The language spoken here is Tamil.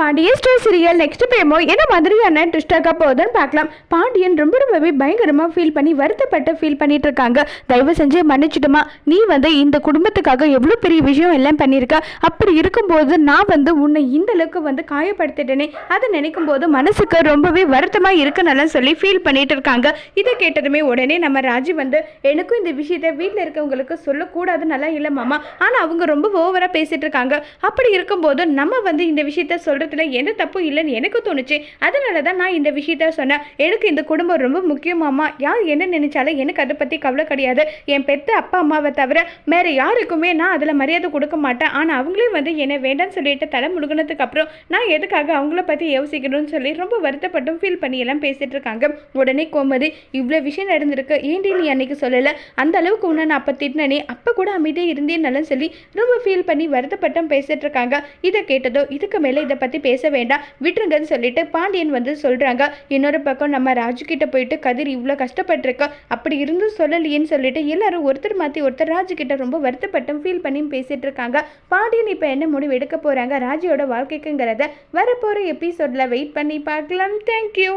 பாண்டியன் ஸ்டோர் சீரியல் நெக்ஸ்ட் பேமோ என்ன மாதிரியான ட்விஸ்டாக போகுதுன்னு பார்க்கலாம். பாண்டியன் ரொம்ப ரொம்பவே பயங்கரமாக ஃபீல் பண்ணி வருத்தப்பட்டு ஃபீல் பண்ணிட்டு இருக்காங்க. தயவு செஞ்சு மன்னிச்சிடுமா. நீ வந்து இந்த குடும்பத்துக்காக எவ்வளோ பெரிய விஷயம் எல்லாம் பண்ணியிருக்க? அப்படி இருக்கும்போது நான் வந்து உன்னை இந்த அளவுக்கு வந்து காயப்படுத்திட்டேனே. அதை நினைக்கும் போது மனசுக்கு ரொம்பவே வருத்தமாக இருக்குன்னு சொல்லி ஃபீல் பண்ணிட்டு இருக்காங்க. இதை கேட்டதுமே உடனே நம்ம ராஜி வந்து எனக்கும் இந்த விஷயத்த வீட்டில் இருக்கவங்களுக்கு சொல்லக்கூடாது நல்லா இல்லை மாமா. ஆனால் அவங்க ரொம்ப ஓவராக பேசிட்டு இருக்காங்க. அப்படி இருக்கும்போது நம்ம வந்து இந்த விஷயத்த குடும்பத்தில் எந்த தப்பும் இல்லைன்னு எனக்கு தோணுச்சு. அதனால தான் நான் இந்த விஷயத்த சொன்னேன். எனக்கு இந்த குடும்பம் ரொம்ப முக்கியமாமா யார் என்ன நினைச்சாலும் எனக்கு அதை பற்றி கவலை கிடையாது. என் பெத்த அப்பா அம்மாவை தவிர வேற யாருக்குமே நான் அதில் மரியாதை கொடுக்க மாட்டேன். ஆனால் அவங்களே வந்து என்னை வேண்டாம்னு சொல்லிட்டு தலை முழுகினதுக்கு அப்புறம் நான் எதுக்காக அவங்கள பற்றி யோசிக்கணும்னு சொல்லி ரொம்ப வருத்தப்பட்டும் ஃபீல் பண்ணி எல்லாம் பேசிட்டு இருக்காங்க. உடனே கோமதி இவ்வளோ விஷயம் நடந்திருக்கு. ஏன்டி நீ அன்னைக்கு சொல்லலை? அந்த அளவுக்கு உன்னை நான் அப்போ திட்டினே அப்போ கூட அமைதியாக இருந்தேன்னாலும் சொல்லி ரொம்ப ஃபீல் பண்ணி வருத்தப்பட்டும் பேசிட்டு இருக்காங்க. இதை கேட்டதோ இதுக்கு மேலே இதை பற்றி பேச வேண்டாம். விட்டுருங்கன்னு சொல்லிட்டு பாண்டியன் வந்து சொல்கிறாங்க இன்னொரு பக்கம் நம்ம ராஜு கிட்ட போயிட்டு கதிர் இவ்வளோ கஷ்டப்பட்டிருக்க. அப்படி இருந்தும் சொல்லலையேன்னு சொல்லிட்டு எல்லாரும் ஒருத்தர் மாற்றி ஒருத்தர் ராஜு கிட்ட ரொம்ப வருத்தப்பட்டும் ஃபீல் பண்ணி பேசிட்டு இருக்காங்க. பாண்டியன் இப்போ என்ன முடிவு எடுக்க போகிறாங்க ராஜியோட வாழ்க்கைக்குங்கிறத வரப்போகிற எபிசோடில் வெயிட் பண்ணி பார்க்கலாம். தேங்க்யூ